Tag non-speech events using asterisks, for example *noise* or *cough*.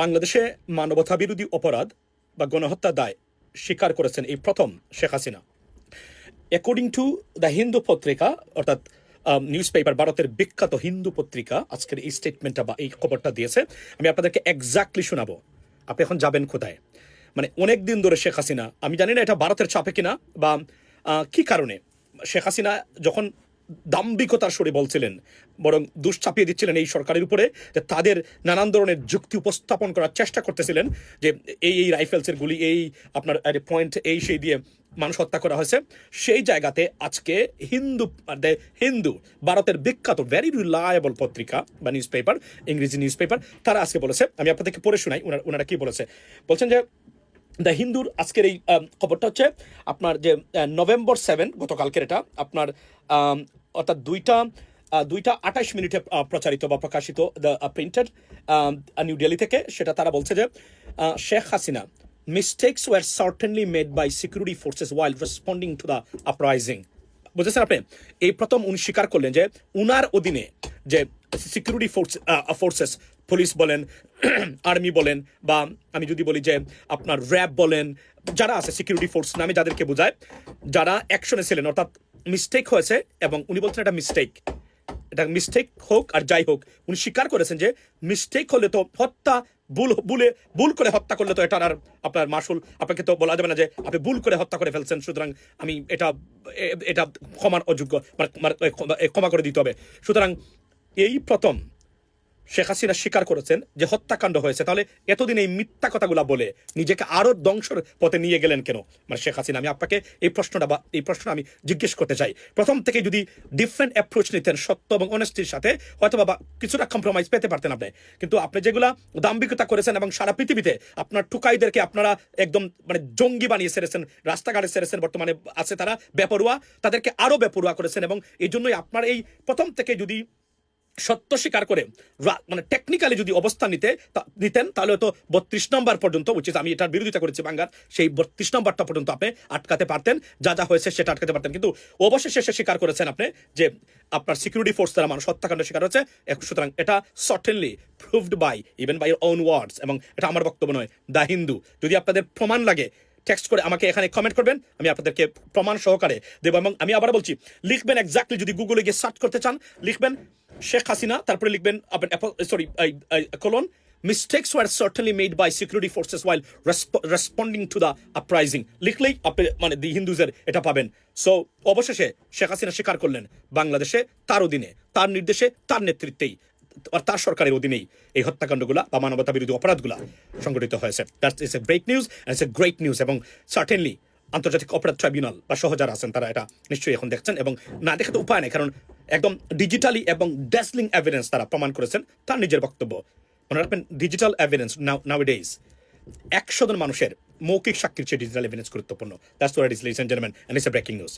বাংলাদেশে মানবতা বিরোধী অপরাধ বা গণহত্যা দায় স্বীকার করেছেন এই প্রথম Sheikh Hasina. According to the Hindu পত্রিকা, অর্থাৎ নিউজ পেপার ভারতের বিখ্যাত হিন্দু পত্রিকা, আজকের এই স্টেটমেন্টটা বা এই খবরটা দিয়েছে। আমি আপনাদেরকে এক্স্যাক্টলি শোনাবো। আপনি এখন যাবেন কোথায়? মানে অনেক দিন ধরে শেখ হাসিনা, আমি জানি না এটা ভারতের চাপে কিনা বা কি কারণে? শেখ হাসিনা যখন দাম্ভিকতার সরে বলছিলেন, বরং দুষ চাপিয়ে দিচ্ছিলেন এই সরকারের উপরে যে তাদের নানান ধরনের যুক্তি উপস্থাপন করার চেষ্টা করতেছিলেন, যে এই এই রাইফেলসের গুলি, এই আপনার পয়েন্ট এই সেই দিয়ে মানুষ হত্যা করা হয়েছে। সেই জায়গাতে আজকে হিন্দু হিন্দু, ভারতের বিখ্যাত ভেরি রিলায়েবল পত্রিকা বা নিউজ পেপার ইংরেজি নিউজ পেপার তারা আজকে বলেছে, আমি আপনাদেরকে পড়ে শোনাই ওনারা কি বলেছে? বলছেন যে দ্য হিন্দুর আজকের এই খবরটা হচ্ছে আপনার যে নভেম্বর সেভেন, গতকালকের এটা, আপনার অর্থাৎ দুইটা দুইটা আঠাশ মিনিটে প্রচারিত বা প্রকাশিত দ্য প্রিন্টেড নিউ দিল্লি থেকে। সেটা তারা বলছে যে Sheikh Hasina mistakes were certainly made by security forces while responding to the uprising বুঝেছেন আপনি? এই প্রথম উনি স্বীকার করলেন যে, উনার অধীনে যে সিকিউরিটি ফোর্স ফোর্সেস পুলিশ বলেন *clears throat* আর্মি বলেন বা আমি যদি বলি যে আপনার র্যাব বলেন, যারা আছে সিকিউরিটি ফোর্স নামে যাদেরকে বোঝায়, যারা অ্যাকশনে ছিলেন, অর্থাৎ মিস্টেক হয়েছে এবং উনি বলছেন এটা মিস্টেক এটা মিস্টেক হোক আর যাই হোক, উনি স্বীকার করেছেন যে মিস্টেক হলে তো হত্যা, ভুল, ভুলে, ভুল করে হত্যা করলে তো এটা আর আপনার মাসুল আপনাকে তো বলা যাবে না যে আপনি ভুল করে হত্যা করে ফেলছেন, সুতরাং আমি এটা এটা ক্ষমার অযোগ্য মানে মানে ক্ষমা- ক্ষমা করে দিতে হবে। সুতরাং এই প্রথম শেখ হাসিনা স্বীকার করেছেন যে হত্যাকাণ্ড হয়েছে। তাহলে এতদিন এই মিথ্যা কথাগুলা বলে নিজেকে আরও ধ্বংসের পথে নিয়ে গেলেন কেন? মানে শেখ হাসিনা, আমি আপনাকে এই প্রশ্নটা বা এই প্রশ্নটা আমি জিজ্ঞেস করতে চাই। প্রথম থেকে যদি ডিফারেন্ট অ্যাপ্রোচ নিতেন সত্য এবং অনেস্টির সাথে হয়তো বা কিছুটা কম্প্রোমাইজ পেতে পারতেন আপনি। কিন্তু আপনি যেগুলা দাম্ভিকতা করেছেন এবং সারা পৃথিবীতে আপনার টুকাইদেরকে আপনারা একদম মানে জঙ্গি বানিয়ে সেরেছেন রাস্তাঘাটে সেরেছেন বর্তমানে আছে তারা বেপরুয়া, তাদেরকে আরও বেপরুয়া করেছেন এবং এই জন্যই আপনার এই প্রথম থেকে যদি সত্য স্বীকার করে মানে টেকনিক্যালি যদি অবস্থান নিতে নিতেন, তাহলে হয়তো বত্রিশ নম্বর পর্যন্ত উচিত আমি এটার বিরোধিতা করেছি বাঙ্গার সেই বত্রিশ নম্বরটা পর্যন্ত আপনি আটকাতে পারতেন, যা যা হয়েছে সেটা আটকাতে পারতেন। কিন্তু অবশেষে সে স্বীকার করেছেন আপনি যে আপনার সিকিউরিটি ফোর্স দ্বারা মানুষ হত্যাকাণ্ড হচ্ছে এক- সুতরাং এটা certainly proved by even by own words এবং এটা আমার বক্তব্য নয়, দ্য হিন্দু। যদি আপনাদের প্রমাণ লাগে টেক্সট করে আমাকে এখানে কমেন্ট করবেন। আমি আপনাদেরকে প্রমাণ সহকারে দেবো এবং আমি আবার বলছি, লিখবেন এক্স্যাক্টলি যদি গুগলে গিয়ে সার্চ করতে চান, লিখবেন শেখ হাসিনা, তারপরে লিখবেন sorry colon mistakes were certainly made by security forces while responding to the uprising লিখলেই আপনি মানে দি হিন্দুজের এটা পাবেন। সো অবশেষে শেখ হাসিনা স্বীকার করলেন বাংলাদেশে তার অধীনে তার নির্দেশে, তার নেতৃত্বেই। তার সরকারের অধীনেই এই হত্যাকাণ্ডগুলা বা মানবতা বিরোধী অপরাধগুলা সংঘটিত হয়েছে। That's is a break news it's a great news এবং সার্টেনলি আন্তর্জাতিক অপরাধ ট্রাইব্যুনাল বা সহ যারা আছেন তারা, এটা নিশ্চয়ই এখন দেখছেন এবং না দেখে তো উপায় নেই কারণ একদম ডিজিটালি এবং ড্যাসলিং এভিডেন্স তারা প্রমাণ করেছেন, তার নিজের বক্তব্য। মনে রাখবেন ডিজিটাল এভিডেন্স নাও ডেইজ একশো জন মানুষের মৌখিক সাক্ষীর চেয়ে ডিজিটাল এভিডেন্স গুরুত্বপূর্ণ। That's what is ladies and gentleman and a breaking news